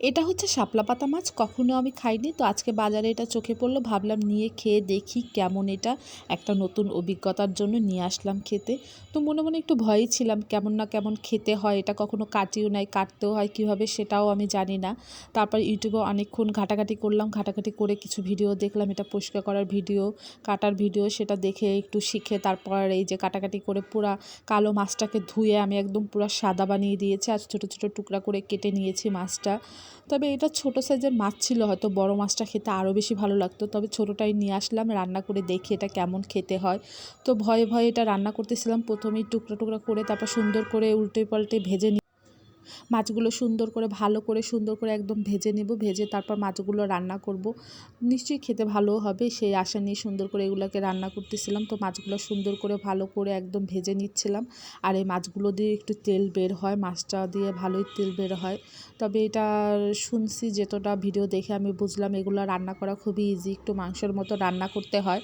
এটা হচ্ছে শাপলা পাতা মাছ, কখনো আমি খাইনি। তো আজকে বাজারে এটা চোখে পড়ল, ভাবলাম নিয়ে খেয়ে দেখি কেমন এটা। একটা নতুন অভিজ্ঞতার জন্য নিয়ে আসলাম খেতে। তো মনে মনে একটু ভয়ই ছিলাম, কেমন না কেমন খেতে হয়, এটা কখনো কাটিও নাই, কাটতেও হয়, কীভাবে সেটাও আমি জানি না। তারপর ইউটিউবে অনেকক্ষণ ঘাটাঘাটি করলাম, ঘাটাঘাটি করে কিছু ভিডিও দেখলাম, এটা পরিষ্কার করার ভিডিও, কাটার ভিডিও, সেটা দেখে একটু শিখে তারপর এই যে কাটাকাটি করে পুরা কালো মাছটাকে ধুয়ে আমি একদম পুরো সাদা বানিয়ে দিয়েছি। আর ছোটো ছোটো টুকরা করে কেটে নিয়েছি মাছটা। তবে এটা ছোট সাইজের মাছ ছিল, হয়তো বড় মাছটা খেতে আরও বেশি ভালো লাগতো। তবে ছোটোটাই নিয়ে আসলাম, রান্না করে দেখি এটা কেমন খেতে হয়। তো ভয়ে ভয়ে এটা রান্না করতেছিলাম, প্রথমেই টুকরা টুকরা করে তারপর সুন্দর করে উল্টে পাল্টে ভেজে মাছগুলো সুন্দর করে, ভালো করে সুন্দর করে একদম ভেজে নেব, ভেজে তারপর মাছগুলো রান্না করব। নিশ্চয়ই খেতে ভালো হবে, সেই আশা নিয়ে সুন্দর করে এগুলোকে রান্না করতেছিলাম। তো মাছগুলো সুন্দর করে, ভালো করে একদম ভেজে নিচ্ছিলাম। আর এই মাছগুলো দিয়ে একটু তেল বের হয়, মাছটা দিয়ে ভালোই তেল বের হয়। তবে এটা শুনছি যেতটা ভিডিও দেখে আমি বুঝলাম, এগুলো রান্না করা খুবই ইজি একটু মাংসের মতো রান্না করতে হয়।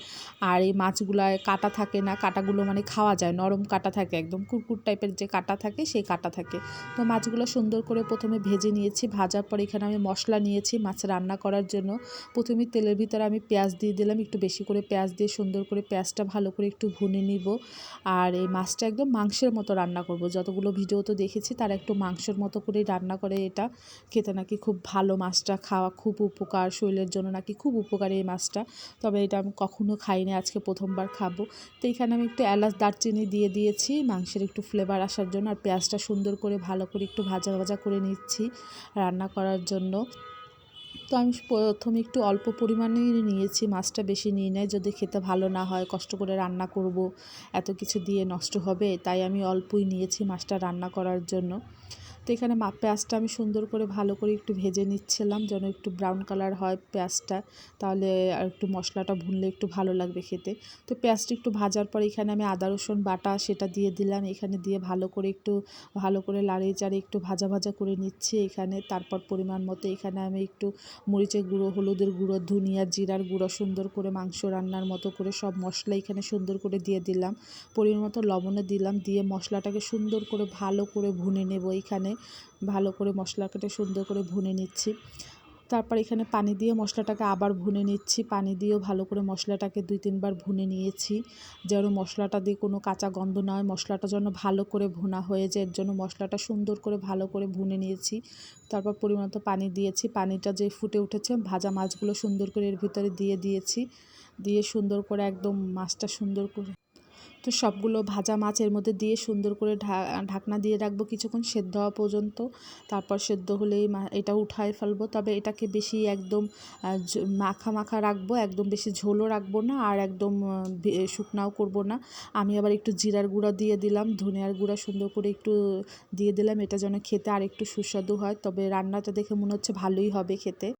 আর এই মাছগুলায় কাটা থাকে না, কাটাগুলো মানে খাওয়া যায়, নরম কাটা থাকে, একদম কুরকুর টাইপের যে কাটা থাকে, সেই কাটা থাকে। তো মাছগুলো সুন্দর করে প্রথমে ভেজে নিয়েছি, ভাজার পর এখানে আমি মশলা নিয়েছি মাছ রান্না করার জন্য। প্রথমে তেলের ভিতরে আমি পেঁয়াজ দিয়ে দিলাম, একটু বেশি করে পেঁয়াজ দিয়ে সুন্দর করে পেঁয়াজটা ভালো করে একটু ভুনে নিব। আর এই মাছটা একদম মাংসের মতো রান্না করব, যতগুলো ভিডিও তো দেখেছি তারা একটু মাংসের মতো করেই রান্না করে এটা। খেতে নাকি খুব ভালো মাছটা, খাওয়া খুব উপকার, শরীরের জন্য নাকি খুব উপকারী এই মাছটা। তবে এটা আমি কখনো খাইনি, আজকে প্রথমবার খাব। তো এখানে আমি একটু এলাচ, দারচিনি দিয়ে দিয়েছি, মাংসের একটু ফ্লেভার আসার জন্য। আর পেঁয়াজটা সুন্দর করে ভালো করে একটু ভাজা ভাজা করে নিচ্ছি রান্না করার জন্য। তো আমি প্রথমে একটু অল্প পরিমাণেই নিয়েছি, মাছটা বেশি নিয়ে নেয় যদি খেতে ভালো না হয়, কষ্ট করে রান্না করব, এত কিছু দিয়ে নষ্ট হবে, তাই আমি অল্পই নিয়েছি মাছটা রান্না করার জন্য। তো এখানে মা পেঁয়াজটা আমি সুন্দর করে ভালো করে একটু ভেজে নিচ্ছিলাম যেন একটু ব্রাউন কালার হয় পেঁয়াজটা। তাহলে আর একটু মশলাটা ভুনলে একটু ভালো লাগবে খেতে। তো পেঁয়াজটা একটু ভাজার পর এখানে আমি আদা, রসুন বাটা সেটা দিয়ে দিলাম। এখানে দিয়ে ভালো করে একটু, ভালো করে লাড়িয়ে চাড়িয়ে একটু ভাজা ভাজা করে নিচ্ছি এখানে। তারপর পরিমাণ মতো এখানে আমি একটু মরিচের গুঁড়ো, হলুদের গুঁড়ো, ধনিয়া, জিরার গুঁড়ো সুন্দর করে মাংস রান্নার মতো করে সব মশলা এখানে সুন্দর করে দিয়ে দিলাম। পরিমাণ মতো লবণে দিলাম। দিয়ে মশলাটাকে সুন্দর করে ভালো করে ভুনে নেব এখানে। ভালো করে মশলাটাকে সুন্দর করে ভুনে নিচ্ছি। তারপর এখানে পানি দিয়ে মশলাটাকে আবার ভুনে নিচ্ছি। পানি দিয়েও ভালো করে মশলাটাকে দুই তিনবার ভুনে নিয়েছি। যেন মশলাটা দিয়ে কোনো কাঁচা গন্ধ না হয়, মশলাটা যেন ভালো করে ভুনা হয়ে যায়, এর জন্য মশলাটা সুন্দর করে ভালো করে ভুনে নিয়েছি। তারপর পরিমাণ পানি দিয়েছি। পানিটা যে ফুটে উঠেছে, ভাজা মাছগুলো সুন্দর করে এর ভিতরে দিয়ে দিয়েছি। দিয়ে সুন্দর করে একদম মাছটা সুন্দর করে তো সবগুলো ভাজা মাছ এর মধ্যে দিয়ে সুন্দর করে ঢাকনা দিয়ে রাখব কিছুক্ষণ, সেদ্ধ হওয়া পর্যন্ত। তারপর সেদ্ধ হলেই এটা উঠায় ফেলব। তবে এটাকে বেশি একদম মাখা মাখা রাখব, একদম বেশি ঝোলও রাখব না, আর একদম শুকনাও করব না। আমি আবার একটু জিরার গুঁড়া দিয়ে দিলাম, ধনিয়ার গুঁড়া সুন্দর করে একটু দিয়ে দিলাম, এটা যেন খেতে আর একটু সুস্বাদু হয়। তবে রান্নাটা দেখে মনে হচ্ছে ভালোই হবে খেতে।